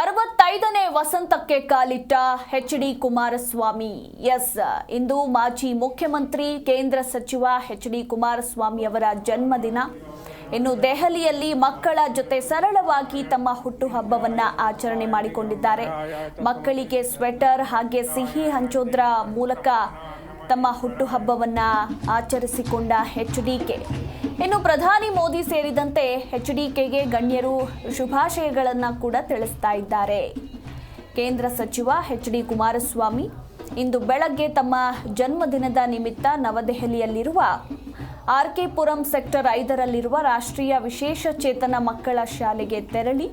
ಅರವತ್ತೈದನೇ ವಸಂತಕ್ಕೆ ಕಾಲಿಟ್ಟ H D Kumaraswamy. S, ಇಂದು ಮಾಜಿ ಮುಖ್ಯಮಂತ್ರಿ, ಕೇಂದ್ರ ಸಚಿವ ಎಚ್ ಡಿ ಕುಮಾರಸ್ವಾಮಿ ಅವರ ಜನ್ಮದಿನ. ಇನ್ನು ದೆಹಲಿಯಲ್ಲಿ ಮಕ್ಕಳ ಜೊತೆ ಸರಳವಾಗಿ ತಮ್ಮ ಹುಟ್ಟುಹಬ್ಬವನ್ನ ಆಚರಣೆ ಮಾಡಿಕೊಂಡಿದ್ದಾರೆ. ಮಕ್ಕಳಿಗೆ ಸ್ವೆಟರ್ ಹಾಗೆ ಸಿಹಿ ಹಂಚೋದ್ರ ಮೂಲಕ ತಮ್ಮ ಹುಟ್ಟುಹಬ್ಬವನ್ನ ಆಚರಿಸಿಕೊಂಡ ಎಚ್ ಡಿಕೆ ಇನ್ನು ಪ್ರಧಾನಿ ಮೋದಿ ಸೇರಿದಂತೆ ಎಚ್ ಡಿಕೆಗೆ ಗಣ್ಯರು ಶುಭಾಶಯಗಳನ್ನು ಕೂಡ ತಿಳಿಸ್ತಾ ಇದ್ದಾರೆ. ಕೇಂದ್ರ ಸಚಿವ ಎಚ್ ಡಿ ಕುಮಾರಸ್ವಾಮಿ ಇಂದು ಬೆಳಗ್ಗೆ ತಮ್ಮ ಜನ್ಮದಿನದ ನಿಮಿತ್ತ ನವದೆಹಲಿಯಲ್ಲಿರುವ ಆರ್ ಕೆ ಸೆಕ್ಟರ್ ಐದರಲ್ಲಿರುವ ರಾಷ್ಟ್ರೀಯ ವಿಶೇಷ ಚೇತನ ಮಕ್ಕಳ ಶಾಲೆಗೆ ತೆರಳಿ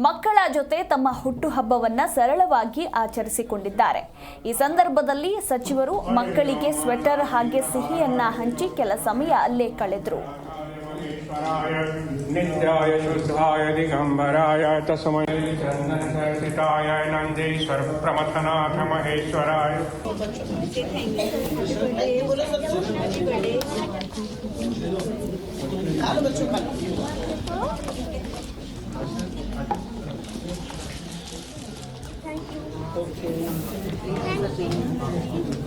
ಮಕ್ಕಳ ಜೊತೆ ತಮ್ಮ ಹುಟ್ಟುಹಬ್ಬವನ್ನ ಸರಳವಾಗಿ ಆಚರಿಸಿಕೊಂಡಿದ್ದಾರೆ ಈ ಸಂದರ್ಭದಲ್ಲಿ ಸಚಿವರು ಮಕ್ಕಳಿಗೆ ಸ್ವೆಟರ್ ಹಾಗೆ ಸಿಹಿಯನ್ನ ಹಂಚಿ ಕೆಲ ಸಮಯ ಅಲ್ಲೇ ಕಳೆದರು ईश्वराय नित्याय शुद्धाय दिगम्बराय तस्मै चन्दनदर्शिताय नन्दीश्वर Thank you.